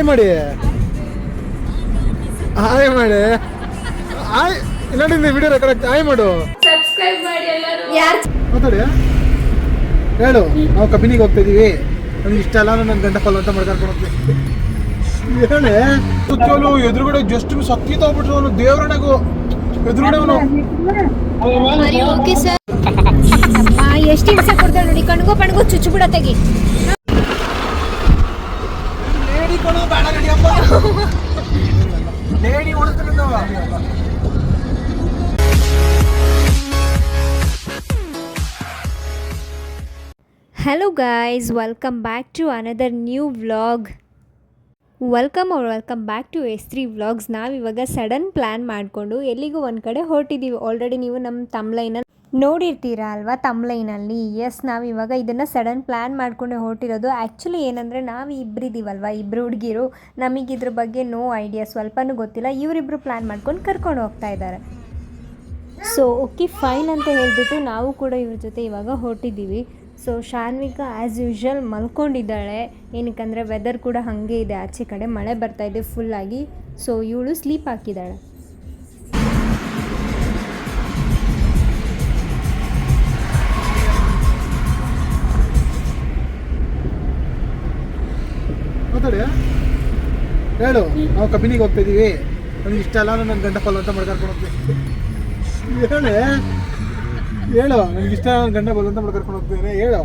Hi ಮಾಡಿ hi ಮಾಡಿ hi ನೋಡಿ ವಿಡಿಯೋ ರೆಕಾರ್ಡ್ ಹಾಯ್ ಮಾಡು. ಸಬ್ಸ್ಕ್ರೈಬ್ ಮಾಡಿ ಎಲ್ಲರೂ. ಯಾರು ಮಾತಾಡಿ ಹೇಳು. ನಾವು ಕಬಿನಿಗೆ ಹೋಗ್ತಾ ಇದೀವಿ. ನಮ್ಗೆ ಇಷ್ಟ ಅಲ್ಲ ನನ್ನ ಗಂಡ ಫಲ ಅಂತ ಮಾಡ್ಕೊಂಡು ಹೋಗ್ತೀವಿ ಹೇಳೆ. ಚೋಲು ಎದುರುಗಡೆ ಜಸ್ಟ್ ಸತ್ತಿ ತಗೋಬಿಟ್ರು ಅವನು ದೇವ್ರಣೆಗೂ ಎದುರುಗಡೆ ಅವನು. Okay sir. ಎಷ್ಟು ಹಿಂಸೆ ಕೊಡ್ತಾಳೆ ನೋಡಿ. ಕಣ್ಗೋ ಪಣ್ಗೋ ಚುಚ್ಚು ಬಿಡ ತೆಗಿ ಲೇಡಿ ಕೊಡು ಬೇಡ ನಡಿಯಪ್ಪ lady ಉಳಿಸ್ತಾರೆ hello guys welcome back to another new vlog welcome ಅವ್ರು welcome back to S three vlogs ನಾವಿವಾಗ ಸಡನ್ ಪ್ಲ್ಯಾನ್ ಮಾಡಿಕೊಂಡು ಎಲ್ಲಿಗೂ ಒಂದು ಕಡೆ ಹೊರಟಿದ್ದೀವಿ ಆಲ್ರೆಡಿ ನೀವು ನಮ್ಮ ತಮ್ಲೈನಲ್ಲಿ ನೋಡಿರ್ತೀರಾ ಅಲ್ವಾ ತಮ್ಲೈನಲ್ಲಿ ಎಸ್ ನಾವು ಇವಾಗ ಇದನ್ನು ಸಡನ್ ಪ್ಲ್ಯಾನ್ ಮಾಡ್ಕೊಂಡೆ ಹೊರಟಿರೋದು. ಆ್ಯಕ್ಚುಲಿ ಏನಂದರೆ ನಾವು ಇಬ್ಬರಿದ್ದೀವಲ್ವ ಇಬ್ಬರು ಹುಡುಗಿರು. ನಮಗೆ ಇದ್ರ ಬಗ್ಗೆ ನೋ ಐಡಿಯಾ ಸ್ವಲ್ಪನೂ ಗೊತ್ತಿಲ್ಲ. ಇವರಿಬ್ಬರು ಪ್ಲ್ಯಾನ್ ಮಾಡ್ಕೊಂಡು ಕರ್ಕೊಂಡು ಹೋಗ್ತಾ ಇದ್ದಾರೆ ಸೊ ಓಕೆ ಫೈನ್ ಅಂತ ಹೇಳಿಬಿಟ್ಟು ನಾವು ಕೂಡ ಇವ್ರ ಜೊತೆ ಇವಾಗ ಹೊರಟಿದ್ದೀವಿ ಸೊ ಶಾನ್ವಿಕಾ ಆ್ಯಸ್ ಯೂಶ್ವಲ್ ಮಲ್ಕೊಂಡಿದ್ದಾಳೆ. ಏನಕ್ಕಂದರೆ ವೆದರ್ ಕೂಡ ಹಾಗೆ ಇದೆ. ಆಚೆ ಕಡೆ ಮಳೆ ಬರ್ತಾ ಇದೆ ಫುಲ್ಲಾಗಿ ಸೊ ಇವಳು ಸ್ಲೀಪ್ ಹಾಕಿದ್ದಾಳೆ. ಮಾತಾಡಿ ಹೇಳು, ನಾವು ಕಬಿನಿಗೆ ಹೋಗ್ತಾ ಇದೀವಿ ನನಗೆ ಇಷ್ಟ ಅಲ್ಲ ನನ್ನ ಗಂಡ ಬಲವಂತ ಅಂತ ಮಾಡ್ಕೊಂಡು ಹೋಗ್ತೀವಿ ಹೇಳೆ, ಹೇಳು ನನಗೆ ಇಷ್ಟ ನನ್ನ ಗಂಡ ಬಲ ಅಂತ ಮಾಡ್ಕೊಂಡು ಹೋಗ್ತೇನೆ ಹೇಳು.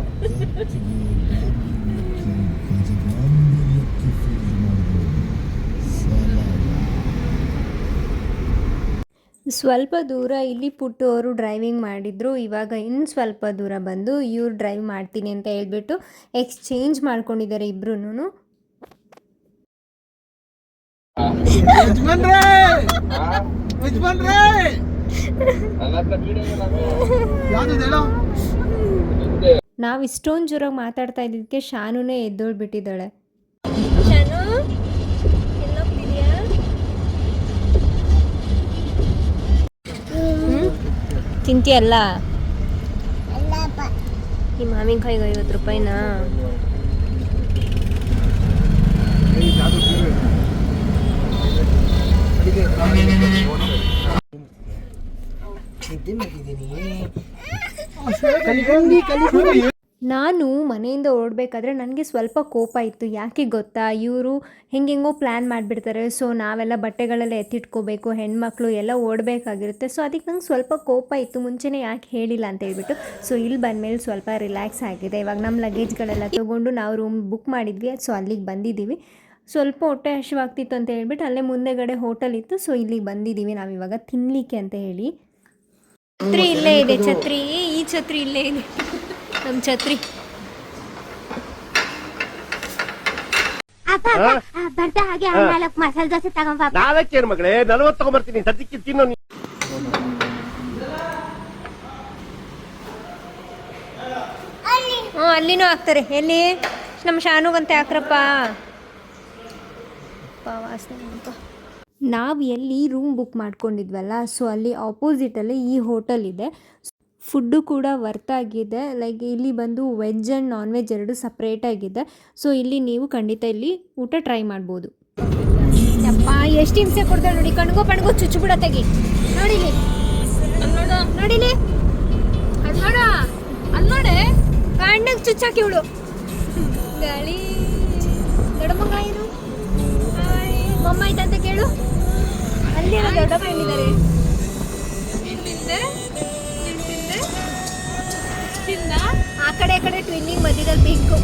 ಸ್ವಲ್ಪ ದೂರ ಇಲ್ಲಿ ಪುಟ್ಟು ಅವರು ಡ್ರೈವಿಂಗ್ ಮಾಡಿದ್ರು. ಇವಾಗ ಇನ್ನು ಸ್ವಲ್ಪ ದೂರ ಬಂದು ಇವ್ರು ಡ್ರೈವ್ ಮಾಡ್ತೀನಿ ಅಂತ ಹೇಳ್ಬಿಟ್ಟು ಎಕ್ಸ್ಚೇಂಜ್ ಮಾಡ್ಕೊಂಡಿದ್ದಾರೆ ಇಬ್ರು ಯಜಮಾನ್ರೇ! ಯಜಮಾನ್ರೇ! ಯಾವ್ದು ಹೇಳು? ನಾವು ಇಷ್ಟೊಂದು ಜೋರಾಗಿ ಮಾತಾಡ್ತಾ ಇದ್ದಿದ್ದಕ್ಕೆ ಶಾನುನೇ ಎದ್ದೋಳ್ ಬಿಟ್ಟಿದ್ದಾಳೆ ತಿಂತಿಯಲ್ಲ? ಈ ಮಾವಿನ ಮಾವಿನಕಾಯಿಗೆ ಐವತ್ತು ರೂಪಾಯಿನಾ? ನಾನು ಮನೆಯಿಂದ ಹೊರಡ್ಬೇಕಾದ್ರೆ ನನಗೆ ಸ್ವಲ್ಪ ಕೋಪ ಇತ್ತು. ಯಾಕೆ ಗೊತ್ತಾ? ಇವರು ಹೆಂಗೆಂಗೋ ಪ್ಲ್ಯಾನ್ ಮಾಡಿಬಿಡ್ತಾರೆ. ಸೊ ನಾವೆಲ್ಲ ಬಟ್ಟೆಗಳೆಲ್ಲ ಎತ್ತಿಟ್ಕೋಬೇಕು, ಹೆಣ್ಮಕ್ಳು ಎಲ್ಲ ಓಡಬೇಕಾಗಿರುತ್ತೆ. ಸೊ ಅದಕ್ಕೆ ನಂಗೆ ಸ್ವಲ್ಪ ಕೋಪ ಇತ್ತು. ಮುಂಚೆನೇ ಯಾಕೆ ಹೇಳಿಲ್ಲ ಅಂತ ಹೇಳ್ಬಿಟ್ಟು. ಸೊ ಇಲ್ಲಿ ಬಂದಮೇಲೆ ಸ್ವಲ್ಪ ರಿಲ್ಯಾಕ್ಸ್ ಆಗಿದೆ. ಇವಾಗ ನಮ್ಮ ಲಗೇಜ್ಗಳೆಲ್ಲ ತೊಗೊಂಡು ನಾವು ರೂಮ್ ಬುಕ್ ಮಾಡಿದ್ವಿ. ಸೊ ಅಲ್ಲಿಗೆ ಬಂದಿದ್ದೀವಿ. ಸ್ವಲ್ಪ ಹೊಟ್ಟೆ ಹಸಿವಾಗ್ತಿತ್ತು ಅಂತ ಹೇಳ್ಬಿಟ್ಟು ಅಲ್ಲೇ ಮುಂದೆಗಡೆ ಹೋಟೆಲ್ ಇತ್ತು. ಸೊ ಇಲ್ಲಿಗೆ ಬಂದಿದ್ದೀವಿ ನಾವಿವಾಗ ತಿನ್ನಲಿಕ್ಕೆ ಅಂತ ಹೇಳಿ. ಛತ್ರಿ ಇಲ್ಲೇ ಇದೆ ಛತ್ರಿ. ಈ ಛತ್ರಿ ಇಲ್ಲೇ ಇದೆ. ನಮ್ಮ ಛತ್ರಿ. ಬರ್ತಾ ಹಾಗೆ ನಾಲ್ಕು ಮಸಾಲೆ ದೋಸೆ ತಗೊಂಡ್ ಬಾ. ನಾಲ್ಕೇನು ಮಗಳೇ ನಲ್ವತ್ತು ತಗೊಂಬರ್ತೀನಿ ಸದ್ಯಕ್ಕೆ ತಿನ್ನೋ ನೀನು. ಹ್ಞೂ ಅಲ್ಲಿನೂ ಹಾಕ್ತಾರೆ ಎಲ್ಲಿ? ನಮ್ಮ ಶಾನುಗಂತೆ ಹಾಕ್ರಪ್ಪ ನಾವು ಎಲ್ಲಿ ರೂಮ್ ಬುಕ್ ಮಾಡ್ಕೊಂಡಿದ್ವಲ್ಲ ಸೊ ಅಲ್ಲಿ ಆಪೋಸಿಟಲ್ಲಿ ಈ ಹೋಟೆಲ್ ಇದೆ. ಫುಡ್ಡು ಕೂಡ ವರ್ತ್ ಆಗಿದೆ. ಲೈಕ್ ಇಲ್ಲಿ ಬಂದು ವೆಜ್ ಆ್ಯಂಡ್ ನಾನ್ ವೆಜ್ ಎರಡು ಸಪ್ರೇಟಾಗಿದೆ ಸೊ ಇಲ್ಲಿ ನೀವು ಖಂಡಿತ ಇಲ್ಲಿ ಊಟ ಟ್ರೈ ಮಾಡ್ಬೋದು. ಯಪ್ಪ, ಎಷ್ಟು ಹಿಂಸೆ ಕೊಡ್ತಾರೆ ನೋಡಿ. ಕಣ್ಗೋ ಪಣ್ಗೋ ಚುಚ್ಚು ಬಿಡ ತೆಗಿ ನೋಡಿಲಿ? ನೋಡಿಲಿ? ಅದು ನೋಡ. ಅದು ನೋಡೆ. ಕಣ್ಣಗೆ ಚುಚ್ಚಾಕಿ ಇವಳು ಗಾಳಿ. ದೊಡ್ಡ ಮಮ್ಮ ಆಯ್ತಂತ ಕೇಳು. ಆ ಕಡೆ ಈ ಕಡೆ ಟ್ವಿನ್ನಿಂಗ್ ಮಧ್ಯದಲ್ಲಿ ಪಿಂಕು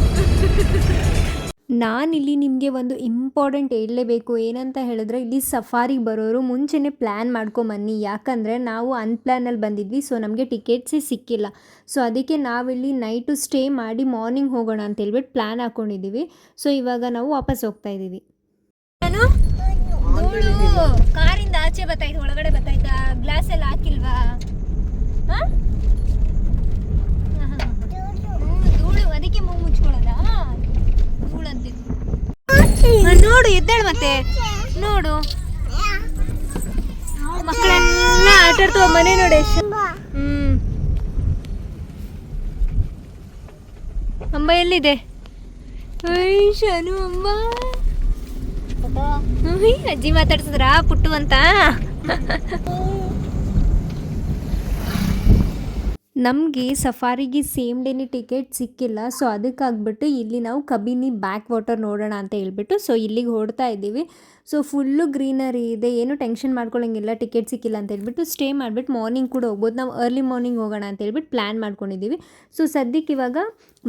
ನಾನಿಲ್ಲಿ ನಿಮಗೆ ಒಂದು ಇಂಪಾರ್ಟೆಂಟ್ ಹೇಳಲೇಬೇಕು. ಏನಂತ ಹೇಳಿದ್ರೆ ಇಲ್ಲಿ ಸಫಾರಿಗೆ ಬರೋರು ಮುಂಚೆನೆ ಪ್ಲ್ಯಾನ್ ಮಾಡ್ಕೊಂಬನ್ನಿ. ಯಾಕಂದರೆ ನಾವು ಅನ್ಪ್ಲ್ಯಾನಲ್ಲಿ ಬಂದಿದ್ವಿ ಸೊ ನಮಗೆ ಟಿಕೆಟ್ಸೇ ಸಿಕ್ಕಿಲ್ಲ. ಸೊ ಅದಕ್ಕೆ ನಾವಿಲ್ಲಿ ನೈಟು ಸ್ಟೇ ಮಾಡಿ ಮಾರ್ನಿಂಗ್ ಹೋಗೋಣ ಅಂತ ಹೇಳ್ಬಿಟ್ಟು ಪ್ಲ್ಯಾನ್ ಹಾಕ್ಕೊಂಡಿದ್ದೀವಿ ಸೊ ಇವಾಗ ನಾವು ವಾಪಸ್ ಹೋಗ್ತಾ ಇದ್ದೀವಿ. ಕಾರಿಂದ ಆಚೆ ಬತ್ತಾಯ್ತು ಒಳಗಡೆ ಬತ್ತಾಯ್ತಾ? ಗ್ಲಾಸ್ ಎಲ್ಲ ಹಾಕಿಲ್ವಾ? ಧೂಳು ಅದಕ್ಕೆ ಮೂ ಮುಚ್ಕೊಳ್ಳೋದಾ? ಧೂಳು ಅಂತಿದ್ದು ನೋಡು ಎದ್ದೇಳು ಮತ್ತೆ. ನೋಡು. ಮಕ್ಕಳೆಲ್ಲ ಆಟ ಆಡ್ತಾವ ಮನೆ ನೋಡಿ ಹ್ಮ್. ಅಂಬ ಎಲ್ಲಿದೆ? ಐ ಶನು ಅಂಬ. ಪುಟ್ಟು ಅಜ್ಜಿ ಮಾತಾಡ್ಸಿದ್ರಾ ಪುಟ್ಟು ಅಂತ? ನಮಗೆ ಸಫಾರಿಗೆ ಸೇಮ್ ಡೇನಿ ಟಿಕೆಟ್ ಸಿಕ್ಕಿಲ್ಲ. ಸೊ ಅದಕ್ಕಾಗ್ಬಿಟ್ಟು ಇಲ್ಲಿ ನಾವು ಕಬಿನಿ ಬ್ಯಾಕ್ ವಾಟರ್ ನೋಡೋಣ ಅಂತ ಹೇಳ್ಬಿಟ್ಟು ಸೊ ಇಲ್ಲಿಗೆ ಹೊಡ್ತಾ ಇದ್ದೀವಿ. ಸೊ ಫುಲ್ಲು ಗ್ರೀನರಿ ಇದೆ. ಏನು ಟೆನ್ಷನ್ ಮಾಡ್ಕೊಳ್ಳೋಂಗಿಲ್ಲ ಟಿಕೆಟ್ ಸಿಕ್ಕಿಲ್ಲ ಅಂತ ಹೇಳ್ಬಿಟ್ಟು ಸ್ಟೇ ಮಾಡಿಬಿಟ್ಟು ಮಾರ್ನಿಂಗ್ ಕೂಡ ಹೋಗ್ಬೋದು. ನಾವು ಅರ್ಲಿ ಮಾರ್ನಿಂಗ್ ಹೋಗೋಣ ಅಂತ ಹೇಳ್ಬಿಟ್ಟು ಪ್ಲ್ಯಾನ್ ಮಾಡ್ಕೊಂಡಿದ್ದೀವಿ. ಸೊ ಸದ್ಯಕ್ಕೆ ಇವಾಗ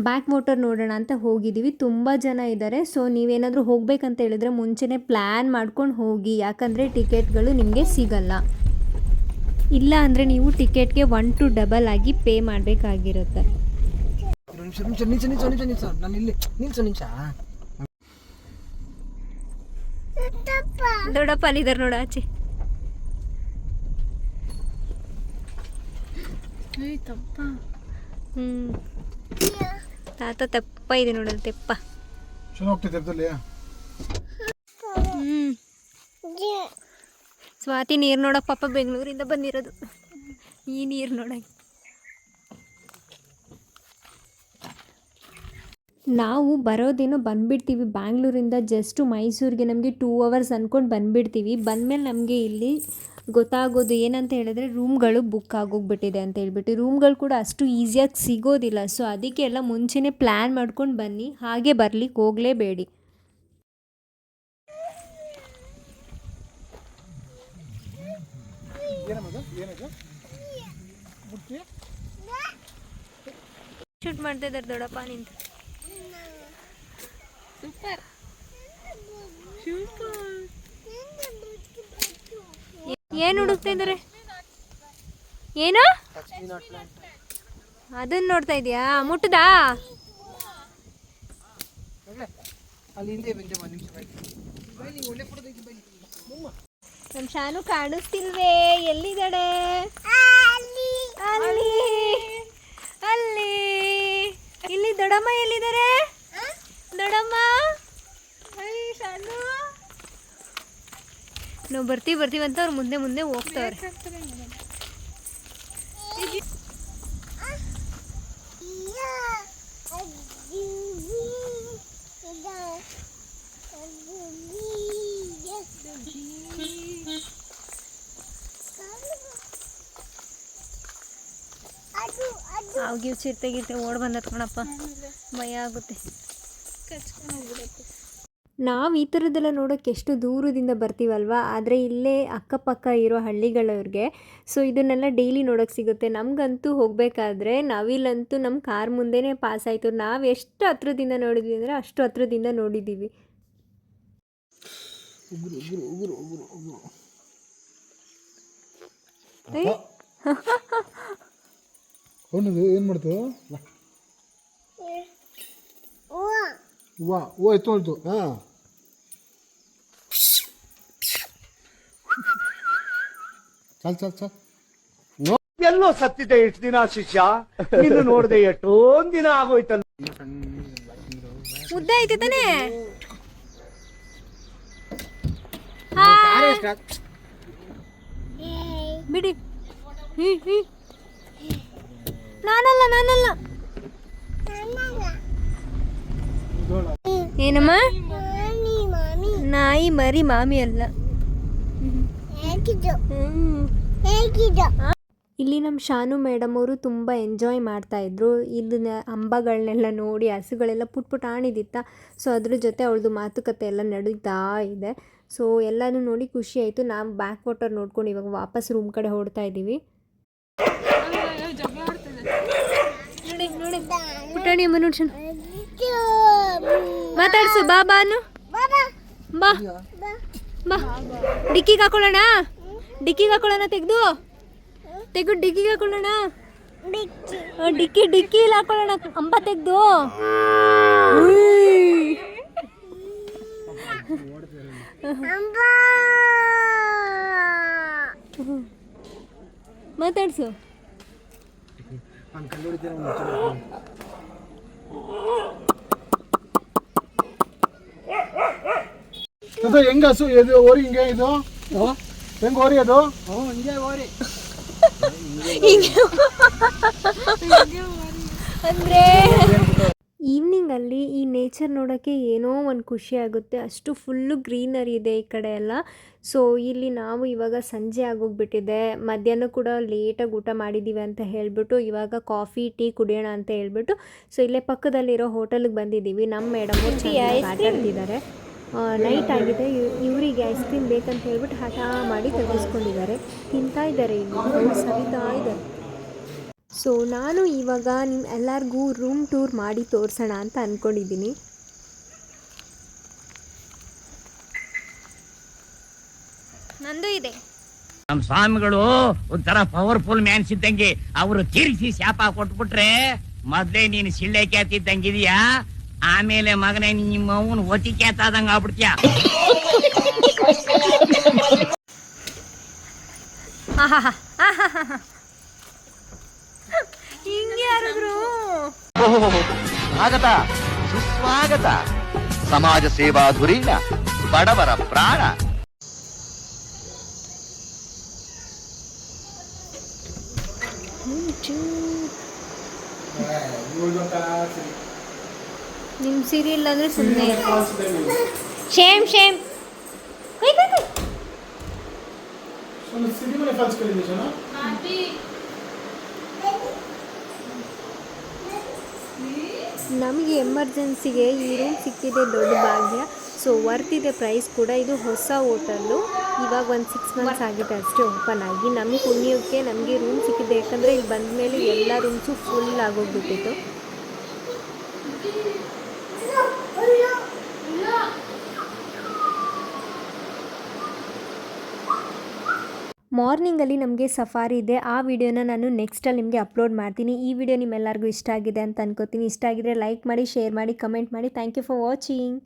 ಬ್ಯಾಕ್ ವಾಟರ್ ನೋಡೋಣ ಅಂತ ಹೋಗಿದ್ದೀವಿ. ತುಂಬ ಜನ ಇದ್ದಾರೆ. ಸೊ ನೀವೇನಾದರೂ ಹೋಗ್ಬೇಕಂತ ಹೇಳಿದ್ರೆ ಮುಂಚೆನೇ ಪ್ಲ್ಯಾನ್ ಮಾಡ್ಕೊಂಡು ಹೋಗಿ. ಯಾಕಂದರೆ ಟಿಕೆಟ್ಗಳು ನಿಮಗೆ ಸಿಗಲ್ಲ. ಇಲ್ಲ ಅಂದರೆ ನೀವು ಟಿಕೆಟ್ಗೆ ಒನ್ ಟು ಡಬಲ್ ಆಗಿ ಪೇ ಮಾಡಬೇಕಾಗಿರುತ್ತೆ. ದೊಡ್ಡಪ್ಪ ಅಲ್ಲಿದ್ದಾರೆ ನೋಡ ಆಚೆ. ತಾತ ತೆಪ್ಪ ಇದೆ ನೋಡೋದು ತೆಪ್ಪ. ಹ್ಞೂ ಸ್ವಾತಿ ನೀರು ನೋಡಕ್ಕೆ ಪಾಪ ಬೆಂಗಳೂರಿಂದ ಬಂದಿರೋದು. ಈ ನೀರು ನೋಡಕ್ಕೆ. ನಾವು ಬರೋದೇನೋ ಬಂದ್ಬಿಡ್ತೀವಿ ಬ್ಯಾಂಗ್ಳೂರಿಂದ. ಜಸ್ಟು ಮೈಸೂರಿಗೆ ನಮಗೆ ಟೂ ಅವರ್ಸ್ ಅಂದ್ಕೊಂಡು ಬಂದ್ಬಿಡ್ತೀವಿ. ಬಂದಮೇಲೆ ನಮಗೆ ಇಲ್ಲಿ ಗೊತ್ತಾಗೋದು ಏನಂತ ಹೇಳಿದ್ರೆ ರೂಮ್ಗಳು ಬುಕ್ ಆಗೋಗ್ಬಿಟ್ಟಿದೆ ಅಂತ ಹೇಳ್ಬಿಟ್ಟು. ರೂಮ್ಗಳು ಕೂಡ ಅಷ್ಟು ಈಸಿಯಾಗಿ ಸಿಗೋದಿಲ್ಲ. ಸೊ ಅದಕ್ಕೆಲ್ಲ ಮುಂಚೆನೇ ಪ್ಲ್ಯಾನ್ ಮಾಡ್ಕೊಂಡು ಬನ್ನಿ. ಹಾಗೆ ಬರ್ಲಿಕ್ಕೆ ಹೋಗಲೇಬೇಡಿ. ಶೂಟ್ ಮಾಡ್ತಾ ಇದ್ದಾರೆ ದೊಡ್ಡಪ್ಪ ನಿಂತು. ಏನು ಹುಡುಕ್ತಾ ಇದ್ದಾರೆ? ಏನು? ಅದನ್ನ ನೋಡ್ತಾ ಇದೀಯಾ? ಮುಟ್ಟದಾ? ನಮ್ಮ ಶಾನು ಕಾಣಿಸ್ತಿಲ್ವೇ? ಎಲ್ಲಿದ್ದಾಳೆ? ನಾವು ಬರ್ತೀವಿ ಬರ್ತೀವಿ ಅಂತ ಅವ್ರು ಮುಂದೆ ಮುಂದೆ ಹೋಗ್ತವ್ರೆ ಹಾವು ಗೀವು ಚಿರತೆ ಗಿರ್ತೆ ಓಡ್ ಬಂದತ್ ಕಣಪ್ಪ ಭಯ ಆಗುತ್ತೆ ನಾವು ಈ ಥರದ್ದೆಲ್ಲ ನೋಡೋಕ್ಕೆ ಎಷ್ಟು ದೂರದಿಂದ ಬರ್ತೀವಲ್ವ? ಆದರೆ ಇಲ್ಲೇ ಅಕ್ಕಪಕ್ಕ ಇರೋ ಹಳ್ಳಿಗಳವ್ರಿಗೆ ಸೊ ಇದನ್ನೆಲ್ಲ ಡೈಲಿ ನೋಡೋಕ್ಕೆ ಸಿಗುತ್ತೆ. ನಮಗಂತೂ ಹೋಗಬೇಕಾದ್ರೆ ನಾವಿಲ್ಲಂತೂ ನಮ್ಮ ಕಾರ್ ಮುಂದೆನೇ ಪಾಸ್ ಆಯಿತು. ನಾವು ಎಷ್ಟು ಹತ್ರದಿಂದ ನೋಡಿದ್ವಿ ಅಂದರೆ ಅಷ್ಟು ಹತ್ರದಿಂದ ನೋಡಿದ್ದೀವಿ ಉಗುರು ಉಗುರು ಉಗುರು ಉಗುರು ಉಗುರು. ಏಯ್, ಏನು ಮಾಡ್ತು? ವಾ ಓ ಎತ್ತು ಹೊಳ್ತು ಹಾಂ. ಚಲ್ ಚಲ್ ಚಲ್. ಎಲ್ಲೋ ಸತ್ತಿದ್ದೆ ಎಷ್ಟು ದಿನ ಶಿಷ್ಯ. ನೀನು ನೋಡ್ದೆ ಎಷ್ಟೊಂದ್ ದಿನ ಆಗೋಯ್ತಲ್ಲ. ಮುದ್ದೆ ಐತೆ ತಾನೇ? ಬಿಡಿ. ಹ್ಞೂ ಹ್ಞೂ ನಾನಲ್ಲ ನಾನಲ್ಲ. ಏನಮ್ಮ? ನಾಯಿ ಮರಿ ಮಾಮಿ ಅಲ್ಲ. ಹ್ಮ್. ಇಲ್ಲಿ ನಮ್ಮ ಶಾನು ಮೇಡಮ್ ಅವರು ತುಂಬ ಎಂಜಾಯ್ ಮಾಡ್ತಾ ಇದ್ರು. ಇದನ್ನ ಅಂಬಗಳನ್ನೆಲ್ಲ ನೋಡಿ ಹಸುಗಳೆಲ್ಲ ಪುಟ್ ಪುಟ್ ಆಣಿದಿತ್ತ ಸೊ ಅದ್ರ ಜೊತೆ ಅವಳದು ಮಾತುಕತೆ ಎಲ್ಲ ನಡೀತಾ ಇದೆ. ಸೊ ಎಲ್ಲನೂ ನೋಡಿ ಖುಷಿ ಆಯಿತು. ನಾವು ಬ್ಯಾಕ್ ವಾಟರ್ ನೋಡ್ಕೊಂಡು ಇವಾಗ ವಾಪಸ್ ರೂಮ್ ಕಡೆ ಹೊಡ್ತಾ ಇದ್ದೀವಿ ಪುಟಾಣಿ ಅಮ್ಮ ನೋಡಿ ಶಾನು. ಮಾತಾಡ್ಸು ಬಾ ಬಾನು. ಬಾ. ಬಾ. ಡಿಕ್ಕಿಗೆ ಹಾಕೊಳ್ಳೋಣ? ಡಿಕ್ಕಿಗೆ ಹಾಕೊಳ್ಳೋಣ ತೆಗೆದು. ತೆಗೆದು ಡಿಕ್ಕಿಗೆ ಹಾಕೊಳ್ಳೋಣ. ಡಿಕ್ಕಿ ಡಿಕ್ಕಿ ಇಲ್ಲ ಹಾಕೊಳ್ಳೋಣ. ಅಂಬ ತೆಗೆದು. ಮಾತಾಡ್ಸು. ಅದು ಹೆಂಗ ಹಸು ಇದು ಓರಿ ಹಿಂಗೆ ಇದು? ಹೆಂಗ್ ಓರಿ ಅದು? ಅಂದ್ರೆ ಈವ್ನಿಂಗಲ್ಲಿ ಈ ನೇಚರ್ ನೋಡೋಕೆ ಏನೋ ಒಂದು ಖುಷಿ ಆಗುತ್ತೆ. ಅಷ್ಟು ಫುಲ್ಲು ಗ್ರೀನರಿ ಇದೆ ಈ ಕಡೆ ಎಲ್ಲ. ಸೊ ಇಲ್ಲಿ ನಾವು ಇವಾಗ ಸಂಜೆ ಆಗೋಗ್ಬಿಟ್ಟಿದೆ. ಮಧ್ಯಾಹ್ನ ಕೂಡ ಲೇಟಾಗಿ ಊಟ ಮಾಡಿದ್ದೀವಿ ಅಂತ ಹೇಳಿಬಿಟ್ಟು ಇವಾಗ ಕಾಫಿ ಟೀ ಕುಡಿಯೋಣ ಅಂತ ಹೇಳ್ಬಿಟ್ಟು ಸೊ ಇಲ್ಲೇ ಪಕ್ಕದಲ್ಲಿರೋ ಹೋಟೆಲ್ಗೆ ಬಂದಿದ್ದೀವಿ ನಮ್ಮ ಮೇಡಮ್ ಆಟಾಡ್ತಿದ್ದಾರೆ ನೈಟ್ ಆಗಿದೆ. ಇವ್- ಇವರಿಗೆ ಐಸ್ ಕ್ರೀಮ್ ಬೇಕಂತ ಹೇಳ್ಬಿಟ್ಟು ಹಠ ಮಾಡಿ ತೆಗೆಸ್ಕೊಂಡಿದ್ದಾರೆ. ತಿಂತಾ ಇದ್ದಾರೆ ಇನ್ನು ಸವಿತಾ ಇದ್ದಾರೆ. ಸೊ ನಾನು ಇವಾಗ ನಿಮ್ಮ ಎಲ್ಲರಿಗೂ ರೂಮ್ ಟೂರ್ ಮಾಡಿ ತೋರಿಸೋಣ ಅಂತ ಅಂದ್ಕೊಂಡಿದ್ದೀನಿ ನಂದು ಇದೆ. ನಮ್ಮ ಸ್ವಾಮಿಗಳು ಒಂಥರ ಪವರ್ಫುಲ್ ಮ್ಯಾನ್ಸ್ ಇದ್ದಂಗೆ ಅವರು ತೀರಿಸಿ ಶಾಪ ಕೊಟ್ಬಿಟ್ರೆ ಮೊದ್ಲೇ ನೀನು ಸಿಳ್ಳೆ ಕ್ಯಾತಿದ್ದಂಗಿದೀಯಾ ಆಮೇಲೆ ಮಗನೇ ನಿಮ್ಮ ಅವನು ಒತಿ ಕ್ಯಾತಾದಂಗ ಆಗ್ಬಿಡ್ತೀಯ ಹಿಂಗೆ ಯಾರಿದ್ರು ಸ್ವಾಗತ ಸುಸ್ವಾಗತ ಸಮಾಜ ಸೇವಾ ಧುರೀಣ ಬಡವರ ಪ್ರಾಣ ನಿಮ್ಮ ಇಲ್ಲ ಅಂದರೆ ಸುಮ್ಮನೆ ಶೇಮ್ ಶೇಮ್ ಕೈ ಕೈ ಕೈ. ನಮಗೆ ಎಮರ್ಜೆನ್ಸಿಗೆ ಈ ರೂಮ್ ಸಿಕ್ಕಿದೆ ದೊಡ್ಡ ಭಾಗ್ಯ. ಸೊ ವರ್ತ್ ಇದೆ ಪ್ರೈಸ್ ಕೂಡ. ಇದು ಹೊಸ ಹೋಟೆಲ್ಲು ಇವಾಗ ಒಂದು ಸಿಕ್ಸ್ ಮಂತ್ಸ್ ಆಗಿದೆ ಅಷ್ಟೇ ಓಪನ್ ಆಗಿ. ನಮ್ಮ ಪುಣ್ಯಕ್ಕೆ ನಮಗೆ ರೂಮ್ ಸಿಕ್ಕಿದೆ. ಯಾಕಂದರೆ ಇಲ್ಲಿ ಬಂದ ಮೇಲೆ ಎಲ್ಲ ರೂಮ್ಸು ಫುಲ್ ಆಗೋಗ್ಬಿಟ್ಟಿತ್ತು ಮಾರ್ನಿಂಗಲ್ಲಿ ನಮಗೆ ಸಫಾರಿ ಇದೆ. ಆ ವಿಡಿಯೋನ ನಾನು ನೆಕ್ಸ್ಟಲ್ಲಿ ನಿಮಗೆ ಅಪ್ಲೋಡ್ ಮಾಡ್ತೀನಿ. ಈ ವಿಡಿಯೋ ನಿಮ್ಮೆಲ್ಲರಿಗೂ ಇಷ್ಟ ಆಗಿದೆ ಅಂತ ಅನ್ಕೋತೀನಿ. ಇಷ್ಟ ಆಗಿದ್ರೆ ಲೈಕ್ ಮಾಡಿ, ಶೇರ್ ಮಾಡಿ, ಕಮೆಂಟ್ ಮಾಡಿ. Thank you for watching.